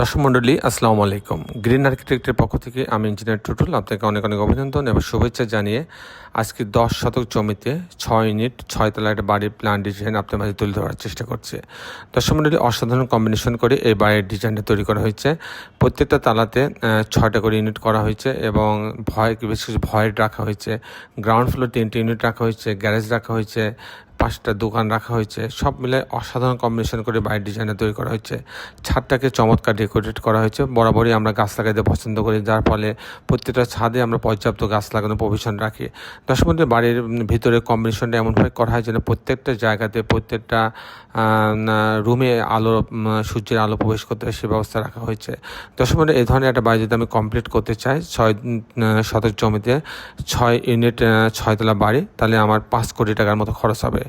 দর্শক মণ্ডলী, আসসালামু আলাইকুম। গ্রিন আর্কিটেক্টের পক্ষ থেকে আমি ইঞ্জিনিয়ার টুটুল আপনাকে অনেক অনেক অভিনন্দন এবং শুভেচ্ছা জানিয়ে আজকে দশ শতক জমিতে ছয় ইউনিট ছয়তলা একটা বাড়ির প্ল্যান ডিজাইন আপনার মাঝে তুলে ধরার চেষ্টা করছে। দর্শক মণ্ডলী, অসাধারণ কম্বিনেশন করে এই বাড়ির ডিজাইনটা তৈরি করা হয়েছে। প্রত্যেকটা তালাতে ছয়টা করে ইউনিট করা হয়েছে এবং ভয়, বেশ কিছু ভয়েড রাখা হয়েছে। গ্রাউন্ড ফ্লোর তিনটে ইউনিট রাখা হয়েছে গ্যারেজ রাখা হয়েছে পাঁচটা দোকান রাখা হয়েছে। সব মিলে অসাধারণ কম্বিনেশন করে বাড়ির ডিজাইনে তৈরি করা হয়েছে। ছাদটাকে চমৎকার ডেকোরেট করা হয়েছে। বরাবরই আমরা গাছ লাগাতে পছন্দ করি, যার ফলে প্রত্যেকটা ছাদে আমরা পর্যাপ্ত গাছ লাগানোর প্রভিশন রাখি। দশ মধ্যে বাড়ির ভিতরে কম্বিনেশনটা এমনভাবে করা হয় যেন প্রত্যেকটা জায়গাতে প্রত্যেকটা রুমে আলো সূর্যের আলো প্রবেশ করতে সে ব্যবস্থা রাখা হয়েছে। দশ মধ্যে এই ধরনের একটা বাড়ি যদি আমি কমপ্লিট করতে চাই, ছয় শতক জমিতে, ছয় ইউনিট ছয়তলা বাড়ি, তাহলে আমার পাঁচ কোটি টাকার মতো খরচ হবে।